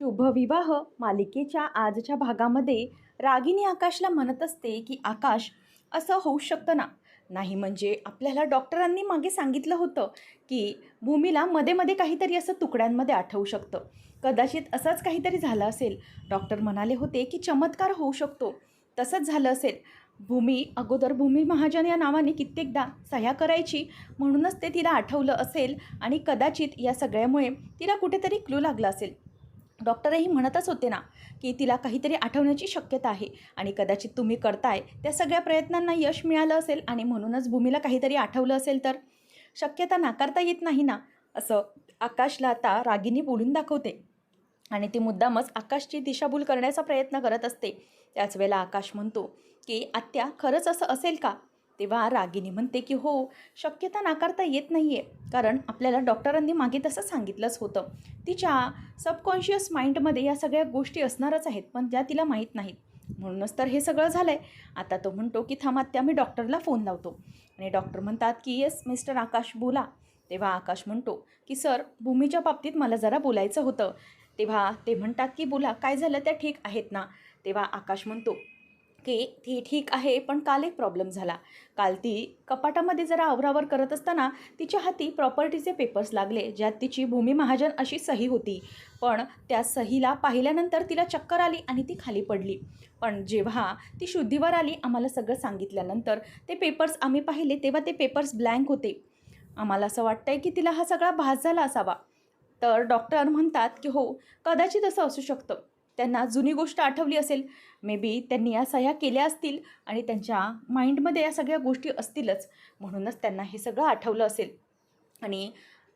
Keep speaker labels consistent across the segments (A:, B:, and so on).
A: शुभविवाह मालिकेच्या आजच्या भागामध्ये रागिनी आकाशला म्हणत असते की आकाश असं होऊ शकतं ना? नाही म्हणजे आपल्याला डॉक्टरांनी मागे सांगितलं होतं की भूमीला मध्ये मध्ये काहीतरी असं तुकड्यांमध्ये आठवू शकतं. कदाचित असंच काहीतरी झालं असेल. डॉक्टर म्हणाले होते की चमत्कार होऊ शकतो. तसंच झालं असेल. भूमी अगोदर भूमी महाजन या नावाने कित्येकदा सह्या करायची म्हणूनच ते तिला आठवलं असेल आणि कदाचित या सगळ्यामुळे तिला कुठेतरी क्लू लागला असेल. डॉक्टरही म्हणतच होते ना की तिला काहीतरी आठवण्याची शक्यता आहे आणि कदाचित तुम्ही करताय त्या सगळ्या प्रयत्नांना यश मिळालं असेल आणि म्हणूनच भूमीला काहीतरी आठवलं असेल तर? शक्यता नाकारता येत नाही ना असं आकाशला आता रागिनी बोलून दाखवते. आणि ती मुद्दामच आकाशची दिशाभूल करण्याचा प्रयत्न करत असते. त्याच वेळेला आकाश म्हणतो की आत्या खरंच असं असेल का? तेव्हा रागिनी म्हणते की हो शक्यता नाकारता येत नाही आहे कारण आपल्याला डॉक्टरांनी मागे तसं सांगितलंच होतं. तिच्या सबकॉन्शियस माइंडमध्ये या सगळ्या गोष्टी असणारच आहेत पण त्या तिला माहीत नाहीत. म्हणूनच तर हे सगळं झालं आहे आता तो म्हणतो की थांबात त्या मी डॉक्टरला फोन लावतो. आणि डॉक्टर म्हणतात की येस मिस्टर आकाश बोला. तेव्हा आकाश म्हणतो की सर भूमीच्या बाबतीत मला जरा बोलायचं होतं. तेव्हा ते म्हणतात की बोला काय झालं? त्या ठीक आहेत ना? तेव्हा आकाश म्हणतो की ती ठीक आहे पण काल एक प्रॉब्लेम झाला. काल ती कपाटामध्ये जरा आवरावर करत असताना तिच्या हाती प्रॉपर्टीचे पेपर्स लागले ज्यात तिची भूमी महाजन अशी सही होती. पण त्या सहीला पाहिल्यानंतर तिला चक्कर आली आणि ती खाली पडली. पण जेव्हा ती शुद्धीवर आली आम्हाला सगळं सांगितल्यानंतर ते पेपर्स आम्ही पाहिले तेव्हा ते पेपर्स ब्लँक होते. आम्हाला असं वाटतंय की तिला हा सगळा भास झाला असावा. तर डॉक्टर म्हणतात की हो कदाचित असं असू शकतं. त्यांना जुनी गोष्ट आठवली असेल. मे बी त्यांनी या सह्या केल्या असतील आणि त्यांच्या माइंडमध्ये या सगळ्या गोष्टी असतीलच. म्हणूनच त्यांना हे सगळं आठवलं असेल. आणि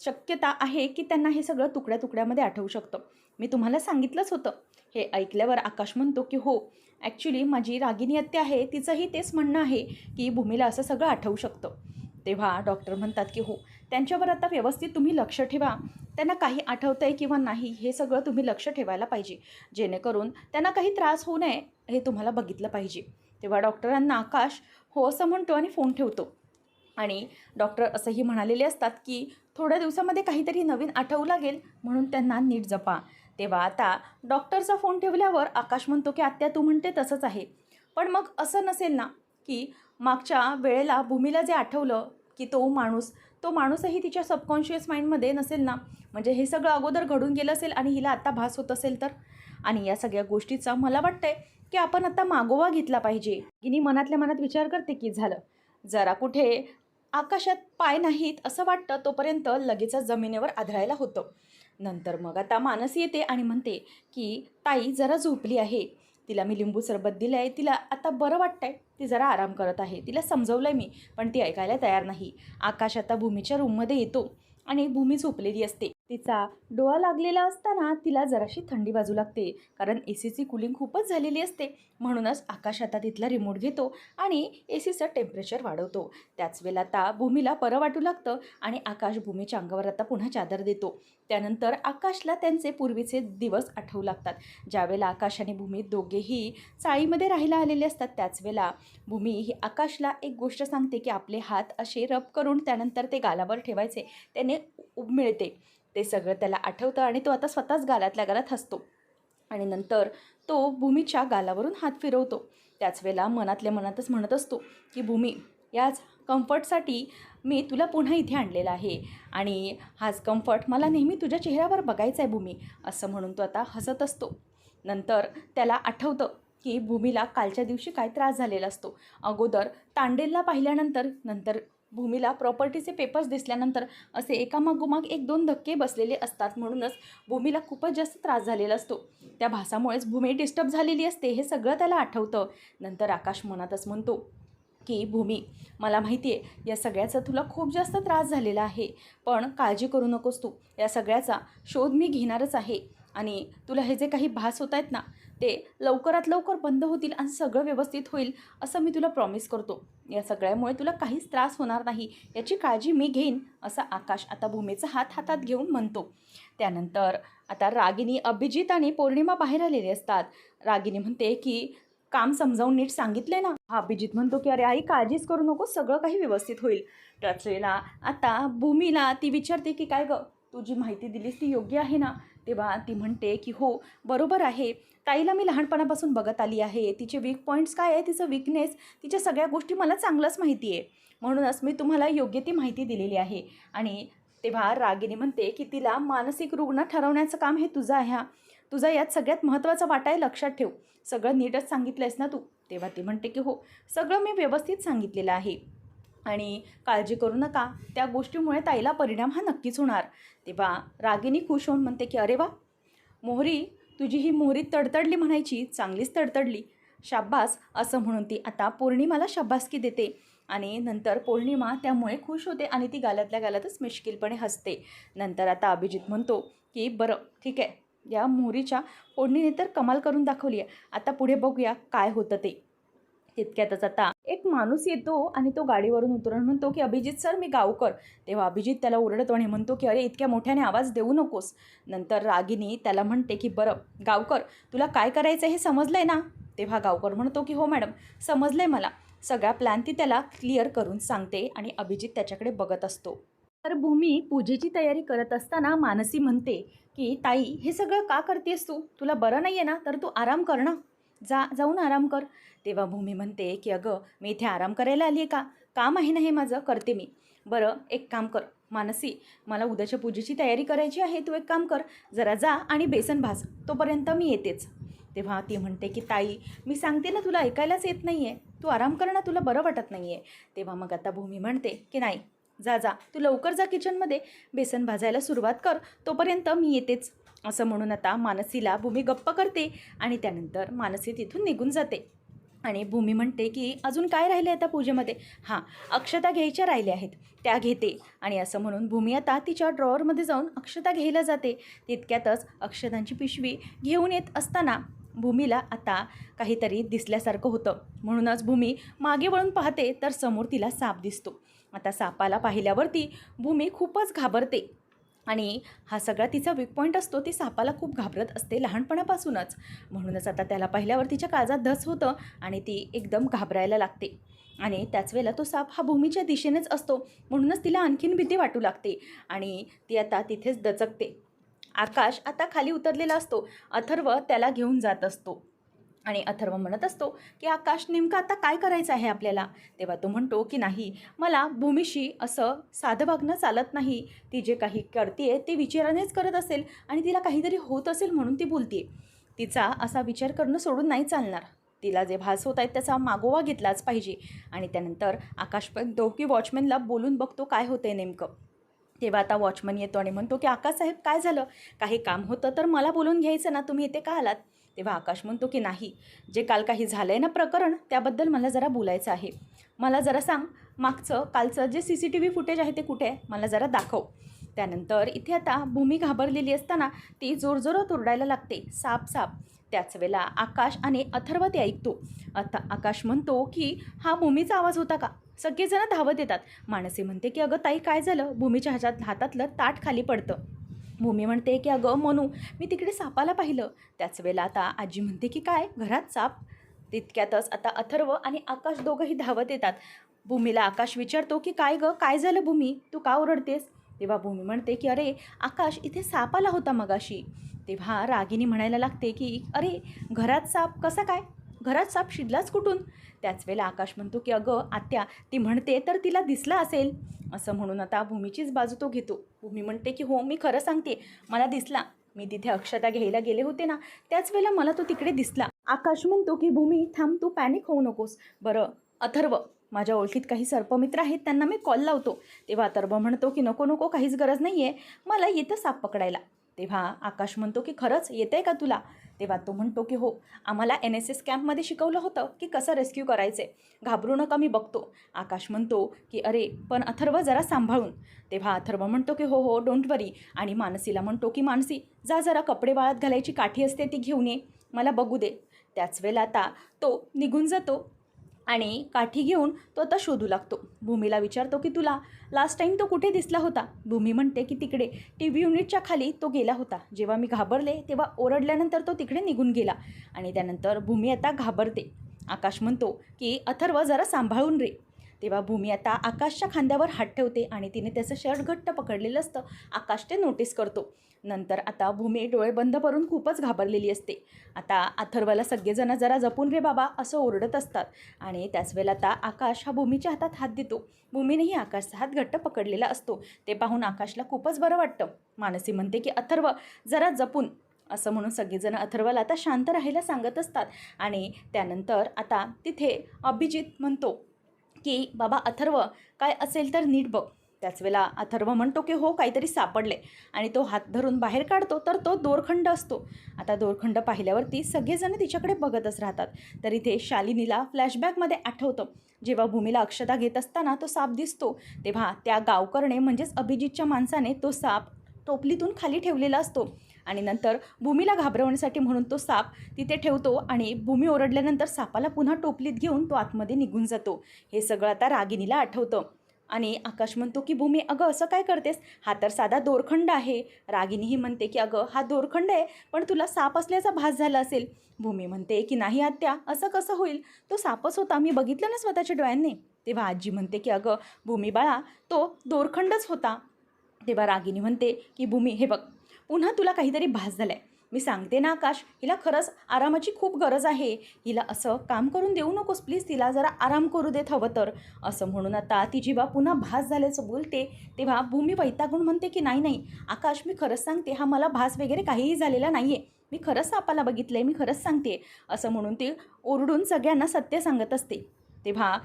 A: शक्यता आहे की त्यांना हे सगळं तुकड्या तुकड्यामध्ये आठवू शकतं. मी तुम्हाला सांगितलंच होतं. हे ऐकल्यावर आकाश म्हणतो की हो ॲक्च्युली माझी रागिनी आत्या आहे तिचंही तेच म्हणणं आहे की भूमीला असं सगळं आठवू शकतं. तेव्हा डॉक्टर म्हणतात की हो त्यांच्यावर आता व्यवस्थित तुम्ही लक्ष ठेवा. त्यांना काही आठवतं आहे किंवा नाही हे सगळं तुम्ही लक्ष ठेवायला पाहिजे. जेणेकरून त्यांना काही त्रास होऊ नये हे तुम्हाला बघितलं पाहिजे. तेव्हा डॉक्टरांना आकाश हो असं म्हणतो आणि फोन ठेवतो. आणि डॉक्टर असंही म्हणालेले असतात की थोड्या दिवसामध्ये काहीतरी नवीन आठवू लागेल म्हणून त्यांना नीट जपा. तेव्हा आता डॉक्टरचा फोन ठेवल्यावर आकाश म्हणतो की आत्या तू म्हणते तसंच आहे. पण मग असं नसेल ना की मागच्या वेळेला भूमीला जे आठवलं की तो माणूस तो माणूसही तिच्या सबकॉन्शियस माइंडमध्ये नसेल ना? म्हणजे हे सगळं अगोदर घडून गेलं असेल आणि हिला आत्ता भास होत असेल तर? आणि या सगळ्या गोष्टीचा मला वाटतंय की आपण आता मागोवा घेतला पाहिजे. गिनी मनातल्या मनात विचार करते की झालं. जरा कुठे आकाशात पाय नाहीत असं वाटतं तोपर्यंत लगेचच जमिनीवर आढळायला होतं. नंतर मग आता मानस येते आणि म्हणते की ताई जरा झोपली आहे. तिला मी लिंबू सरबत दिलं आहे तिला आता बरं वाटतंय. ती जरा आराम करत आहे. तिला समजवलं आहे मी पण ती ऐकायला तयार नाही. आकाश आता भूमीच्या रूममध्ये येतो आणि भूमी झोपलेली असते. तिचा डोळा लागलेला असताना तिला जराशी थंडी बाजू लागते. कारण ए सीची कुलिंग खूपच झालेली असते. म्हणूनच आकाश आता तिथला रिमोट घेतो आणि ए सीचं टेम्परेचर वाढवतो. त्याच वेळेला आता भूमीला परं वाटू लागतं आणि आकाश भूमीच्या अंगावर आता पुन्हा चादर देतो. त्यानंतर आकाशला त्यांचे पूर्वीचे दिवस आठवू लागतात. ज्यावेळेला आकाश आणि भूमी दोघेही चाळीमध्ये राहायला आलेले असतात त्याच वेळेला भूमी ही आकाशला एक गोष्ट सांगते की आपले हात असे रब करून त्यानंतर ते गालावर ठेवायचे. त्याने उब मिळते. ते सगळं त्याला आठवतं आणि तो आता स्वतःच गालातल्या गालात हसतो. आणि नंतर तो भूमीच्या गालावरून हात फिरवतो. त्याच वेळेला मनातल्या मनातच म्हणत असतो की भूमी याच कम्फर्टसाठी मी तुला पुन्हा इथे आणलेला आहे आणि हाच कम्फर्ट मला नेहमी तुझ्या चेहऱ्यावर बघायचा आहे भूमी असं म्हणून तो आता हसत असतो. नंतर त्याला आठवतं की भूमीला कालच्या दिवशी काय त्रास झालेला असतो. अगोदर तांडेलला पाहिल्यानंतर नंतर भूमीला प्रॉपर्टीचे पेपर्स दिसल्यानंतर असे एकामागोमाग एक दोन धक्के बसलेले असतात. म्हणूनच भूमीला खूपच जास्त त्रास झालेला असतो. त्या भासामुळेच भूमी डिस्टर्ब झालेली असते हे सगळं त्याला आठवतं. नंतर आकाश मनातच म्हणतो की भूमी मला माहिती आहे या सगळ्याचा तुला खूप जास्त त्रास झालेला आहे. पण काळजी करू नकोस तू. या सगळ्याचा शोध मी घेणारच आहे. आणि तुला हे जे काही भास होत आहेत ना ते लवकरात लवकर बंद होतील आणि सगळं व्यवस्थित होईल असं मी तुला प्रॉमिस करतो. या सगळ्यामुळे तुला काहीच त्रास होणार नाही. याची काळजी मी घेईन असं आकाश आता भूमीचा हात हातात घेऊन म्हणतो. त्यानंतर आता रागिनी अभिजित आणि पौर्णिमा बाहेर आलेले असतात. रागिनी म्हणते की काम समजावून नीट सांगितले ना? हा अभिजित म्हणतो की अरे आई काळजीच करू नको सगळं काही व्यवस्थित होईल. त्याच वेळेला आता भूमीला ती विचारते की काय गं तू जी माहिती दिलीस ती योग्य आहे ना? तेव्हा ती म्हणते की हो बरोबर आहे. ताईला मी लहानपणापासून बघत आली आहे. तिचे वीक पॉईंट्स काय आहे? तिचं विकनेस तिच्या सगळ्या गोष्टी मला चांगलंच माहिती आहे. म्हणूनच मी तुम्हाला योग्य ती माहिती दिलेली आहे. आणि तेव्हा रागिनी म्हणते की तिला मानसिक रुग्ण ठरवण्याचं काम हे तुझं आहे हा. तुझा यात सगळ्यात महत्त्वाचा वाटा आहे लक्षात ठेव. सगळं नीटच सांगितलं आहेस ना तू? तेव्हा ती म्हणते की हो सगळं मी व्यवस्थित सांगितलेलं आहे. आणि काळजी करू नका. त्या गोष्टीमुळे ताईला परिणाम हा नक्कीच होणार. तेव्हा रागिनी खुश होऊन म्हणते की अरे वा! मोहरी तुझी ही मोहरी तडतडली म्हणायची चांगलीच तडतडली. शाब्बास असं म्हणून ती आता पौर्णिमाला शाब्बासकी देते आणि नंतर पौर्णिमा त्यामुळे खुश होते आणि ती गालातल्या गालातच मिश्किलपणे हसते. नंतर आता अभिजित म्हणतो की बरं ठीक आहे. या मोहरीच्या फोडणीने तर कमाल करून दाखवली आहे. आता पुढे बघूया काय होतं ते. तितक्यातच आता. एक माणूस येतो आणि तो गाडीवरून उतरून म्हणतो की अभिजित सर मी गावकर. तेव्हा अभिजित त्याला ओरडतो आणि म्हणतो की अरे इतक्या मोठ्याने आवाज देऊ नकोस. नंतर रागिनी त्याला म्हणते की बरं गावकर तुला काय करायचं हे समजलं आहे ना? तेव्हा गावकर म्हणतो की हो मॅडम समजलं आहे मला. सगळा प्लॅन ती त्याला क्लिअर करून सांगते आणि अभिजित त्याच्याकडे बघत असतो. तर भूमी पूजेची तयारी करत असताना मानसी म्हणते की ताई हे सगळं का करतेस तू? तुला बरं नाही आहे ना तर तू आराम कर ना. जा जाऊन आराम कर. तेव्हा भूमी म्हणते की अगं मी इथे आराम करायला आली आहे का? काम आहे ना हे माझं करते मी. बरं एक काम कर. मानसी मला उद्याच्या पूजेची तयारी करायची आहे तू एक काम कर. जरा जा आणि बेसन भाज. तोपर्यंत मी येतेच. तेव्हा ती म्हणते की ताई मी सांगते ना तुला ऐकायलाच येत नाही आहे तू आराम कर ना तुला बरं वाटत नाही आहे तेव्हा मग आता भूमी म्हणते की नाही जा जा. तू लवकर जा किचनमध्ये बेसन भाजायला सुरुवात कर. तोपर्यंत मी येतेच. असं म्हणून आता मानसीला भूमी गप्प करते आणि त्यानंतर मानसी तिथून निघून जाते. आणि भूमी म्हणते की अजून काय राहिले आता पूजेमध्ये? हां अक्षता घ्यायच्या राहिल्या आहेत. त्या घेते. आणि असं म्हणून भूमी आता तिच्या ड्रॉवरमध्ये जाऊन अक्षता घ्यायला जाते. तितक्यातच अक्षतांची पिशवी घेऊन येत असताना भूमीला आता काहीतरी दिसल्यासारखं होतं. म्हणूनच भूमी मागे वळून पाहते तर समोर तिला साप दिसतो. आता सापाला पाहिल्यावरती भूमी खूपच घाबरते. आणि हा सगळा तिचा वीक पॉईंट असतो ती सापाला खूप घाबरत असते लहानपणापासूनच. म्हणूनच आता त्याला पाहिल्यावर तिच्या काळजात धस होतं आणि ती एकदम घाबरायला लागते. आणि त्याच वेळेला तो साप हा भूमीच्या दिशेनेच असतो. म्हणूनच तिला आणखीन भीती वाटू लागते आणि ती आता तिथेच दचकते. आकाश आता खाली उतरलेला असतो. अथर्व त्याला घेऊन जात असतो. आणि अथर्व म्हणत असतो की आकाश नेमकं आता काय करायचं आहे आपल्याला? तेव्हा तो म्हणतो की नाही मला भूमीशी असं साधं वागणं चालत नाही. ती जे काही करते ते विचारानेच करत असेल आणि तिला काहीतरी होत असेल म्हणून ती बोलते तिचा असा विचार करणं सोडून नाही चालणार. तिला जे भास होत आहेत त्याचा मागोवा घेतलाच पाहिजे. आणि त्यानंतर आकाश पण दोघी की वॉचमॅनला बोलून बघतो काय होतं आहे नेमकं. तेव्हा आता वॉचमन येतो आणि म्हणतो की आकाश साहेब काय झालं? काही काम होतं तर मला बोलून घ्यायचं ना. तुम्ही इथे का आलात? तेव्हा आकाश म्हणतो की नाही जे काल काही झालं आहे ना प्रकरण त्याबद्दल मला जरा बोलायचं आहे. मला जरा सांग मागचं कालचं जे C C T V footage आहे ते कुठे आहे? मला जरा दाखव. त्यानंतर इथे आता भूमी घाबरलेली असताना ती जोरजोरात ओरडायला लागते. साप साप. त्याच वेळेला आकाश आणि अथर्व ते ऐकतो. आता आकाश म्हणतो की हा भूमीचा आवाज होता का? सगळेजण धावत येतात. माणसे म्हणते की अगं ताई काय झालं? भूमीच्या ह्याच्यात हातातलं ताट खाली पडतं. भूमी म्हणते की अगं मनू मी तिकडे सापाला पाहिलं. त्याच वेळेला आता आजी म्हणते की काय? घरात साप? तितक्यातच आता अथर्व आणि आकाश दोघंही धावत येतात. भूमीला आकाश विचारतो की काय गं? काय झालं भूमी? तू का ओरडतेस? तेव्हा भूमी म्हणते की अरे आकाश इथे साप आला होता मगाशी. तेव्हा रागिनी म्हणायला लागते की अरे घरात साप कसा काय? घरात साप शिरलाच कुठून? त्याच वेळेला आकाश म्हणतो की अगं आत्या ती म्हणते तर तिला दिसला असेल. असं म्हणून आता भूमीचीच बाजू तो घेतो. भूमी म्हणते की हो मी खरं सांगते. मला दिसला. मी तिथे अक्षता घ्यायला गेले होते ना त्याच वेळेला मला तो तिकडे दिसला. आकाश म्हणतो की भूमी थांब तू पॅनिक होऊ नकोस. बरं अथर्व माझ्या ओळखीत काही सर्पमित्र आहेत त्यांना मी कॉल लावतो. तेव्हा अथर्व म्हणतो की नको नको काहीच गरज नाही आहे मला येतं साप पकडायला. तेव्हा आकाश म्हणतो की खरंच येतं आहे का तुला? तेव्हा तो म्हणतो की हो आम्हाला एन एस एस कॅम्पमध्ये शिकवलं होतं की कसं रेस्क्यू करायचे. घाबरू नका मी बघतो. आकाश म्हणतो की अरे पण अथर्व जरा सांभाळून. तेव्हा अथर्व म्हणतो की हो हो डोंट वरी आणि मानसीला म्हणतो की मानसी जा जरा कपडे वाळत घालायची काठी असते ती घेऊन ये. मला बघू दे. त्याच वेळेला आता तो निघून जातो. आणि काठी घेऊन तो आता शोधू लागतो. भूमीला विचारतो की तुला लास्ट टाईम तो कुठे दिसला होता? भूमी म्हणते की तिकडे टी व्ही युनिटच्या खाली तो गेला होता. जेव्हा मी घाबरले तेव्हा ओरडल्यानंतर तो तिकडे निघून गेला आणि त्यानंतर भूमी आता घाबरते. आकाश म्हणतो की अथर्व जरा सांभाळून रे. तेव्हा भूमी आता आकाशच्या खांद्यावर हात ठेवते आणि तिने त्याचं शर्ट घट्ट पकडलेलं असतं. आकाश ते नोटीस करतो. नंतर आता भूमी डोळे बंद करून खूपच घाबरलेली असते. आता अथर्वला सगळेजण जरा जपून रे बाबा असं ओरडत असतात. आणि त्याच वेळेला आता आकाश हा भूमीच्या हातात हात देतो. भूमीनेही आकाशचा हात घट्ट पकडलेला असतो. ते पाहून आकाशला खूपच बरं वाटतं. मानसी म्हणते की अथर्व जरा जपून. असं म्हणून सगळेजण अथर्वला आता शांत राहायला सांगत असतात. आणि त्यानंतर आता तिथे अभिजित म्हणतो की बाबा अथर्व काय असेल तर नीट बघ. त्याच वेळेला अथर्व म्हणतो की हो काहीतरी सापडले. आणि तो हात धरून बाहेर काढतो तर तो दोरखंड असतो. आता दोरखंड पाहिल्यावरती सगळेजण तिच्याकडे बघतच राहतात. तर इथे शालिनीला फ्लॅशबॅकमध्ये आठवतं. जेव्हा भूमीला अक्षता घेत असताना तो साप दिसतो तेव्हा त्या गावकरणे म्हणजेच अभिजितच्या माणसाने तो साप टोपलीतून खाली ठेवलेला असतो. आणि नंतर भूमीला घाबरवण्यासाठी म्हणून तो साप तिथे ठेवतो आणि भूमी ओरडल्यानंतर सापाला पुन्हा टोपलीत घेऊन तो आतमध्ये निघून जातो. हे सगळं आता रागिनीला आठवतं. आणि आकाश म्हणतो की भूमी अगं असं काय करतेस? हा तर साधा दोरखंड आहे. रागिनीही म्हणते की अगं हा दोरखंड आहे पण तुला साप असल्याचा भास झाला असेल. भूमी म्हणते की नाही आत्या असं कसं होईल? तो सापच होता मी बघितलं ना स्वतःच्या डोळ्यांनी. तेव्हा आजी म्हणते की अगं भूमी बाळा तो दोरखंडच होता. तेव्हा रागिनी म्हणते की भूमी हे बघ पुन्हा तुला काहीतरी भास झालाय. मी सांगते ना आकाश हिला खरंच आरामाची खूप गरज आहे. हिला असं काम करून देऊ नकोस प्लीज तिला जरा आराम करू देत हवं तर. असं म्हणून आता ती जेव्हा पुन्हा भास झाल्याचं बोलते. तेव्हा भूमी वैतागून म्हणते की नाही नाही आकाश मी खरंच सांगते हा मला भास वगैरे काहीही झालेला नाही आहे मी खरंच सापाला बघितलं आहे मी खरंच सांगते. असं म्हणून ती ओरडून सगळ्यांना सत्य सांगत असते. तेव्हा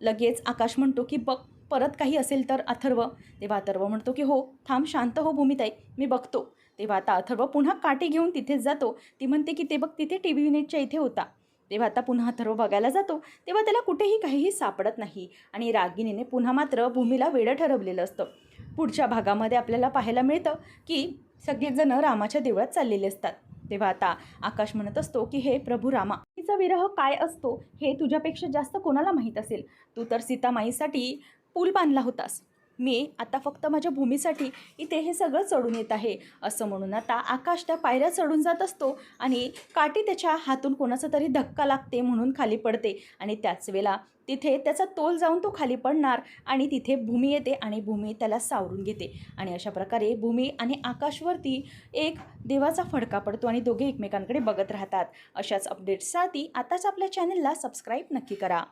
A: लगेच आकाश म्हणतो की बघ परत काही असेल तर अथर्व. तेव्हा अथर्व म्हणतो की हो थांब शांत हो भूमिताई मी बघतो. तेव्हा आता अथर्व पुन्हा काठी घेऊन तिथेच जातो. ती म्हणते की ते बघ तिथे टी व्ही युनिटच्या इथे होता. तेव्हा आता पुन्हा अथर्व बघायला जातो. तेव्हा त्याला कुठेही काहीही सापडत नाही आणि रागिनीने पुन्हा मात्र भूमीला वेडं ठरवलेलं असतं. पुढच्या भागामध्ये आपल्याला पाहायला मिळतं की सगळेजण रामाच्या देवळात चाललेले असतात. तेव्हा आता आकाश म्हणत असतो की हे प्रभू रामा तिचा विरह काय असतो हे तुझ्यापेक्षा जास्त कोणाला माहीत असेल? तू तर सीतामाईसाठी पूल बांधला होतास. मी आता फक्त माझ्या भूमीसाठी इथे हे सगळं चढून येत आहे असं म्हणून. आता आकाश त्या पायऱ्या चढून जात असतो आणि काठी त्याच्या हातून कोणाचा तरी धक्का लागते म्हणून खाली पडते आणि त्याच वेळेला तिथे त्याचा तोल जाऊन तो खाली पडणार आणि तिथे भूमी येते आणि भूमी त्याला सावरून घेते. आणि अशा प्रकारे भूमी आणि आकाशवरती एक देवाचा फडका पडतो आणि दोघे एकमेकांकडे बघत राहतात. अशाच अपडेट्ससाठी आताच आपल्या चॅनलला सबस्क्राईब नक्की करा.